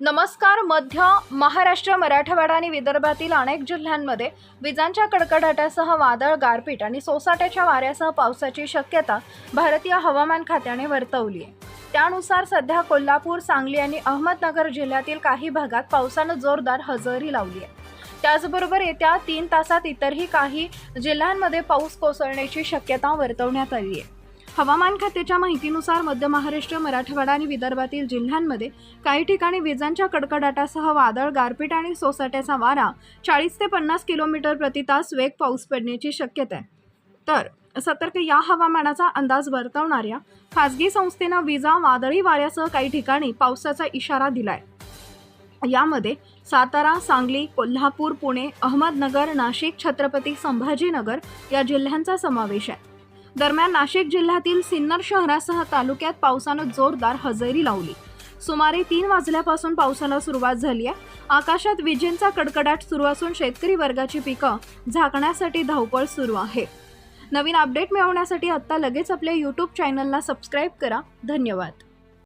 नमस्कार मध्य महाराष्ट्र मराठवाडा आणि विदर्भातील अनेक जिल्ह्यांमध्ये विजांच्या कडकडाटासह वादळ गारपीट आणि सोसाट्याच्या वाऱ्यासह पावसाची शक्यता भारतीय हवामान खात्याने वर्तवली आहे. त्यानुसार सध्या कोल्हापूर सांगली आणि अहमदनगर जिल्ह्यातील काही भागात पावसानं जोरदार हजेरी लावली आहे. त्याचबरोबर येत्या तीन तासात इतरही काही जिल्ह्यांमध्ये पाऊस कोसळण्याची शक्यता वर्तवण्यात आली आहे. हवामान खात्याच्या माहितीनुसार मध्य महाराष्ट्र मराठवाडा आणि विदर्भातील जिल्ह्यांमध्ये काही ठिकाणी विजांच्या कडकडाटासह वादळ गारपीट आणि सोसाट्याचा वारा चाळीस ते पन्नास किलोमीटर प्रति तास वेग पाऊस पडण्याची शक्यता आहे. तर सतर्क या हवामानाचा अंदाज वर्तवणाऱ्या खासगी संस्थेनं विजा वादळी वाऱ्यासह काही ठिकाणी पावसाचा इशारा दिलाय. यामध्ये सातारा सांगली कोल्हापूर पुणे अहमदनगर नाशिक छत्रपती संभाजीनगर या जिल्ह्यांचा समावेश आहे. दरम्यान नाशिक जिल्ह्यातील सिन्नर शहरासह तालुक्यात पावसानं जोरदार हजेरी लावली. सुमारे तीन वाजल्यापासून पावसाला सुरुवात झाली आहे. आकाशात विजेंचा कडकडाट सुरू असून शेतकरी वर्गाची पिकं झाकण्यासाठी धावपळ सुरू आहे. नवीन अपडेट मिळवण्यासाठी आत्ता लगेच आपल्या यूट्यूब चॅनलला सबस्क्राईब करा. धन्यवाद.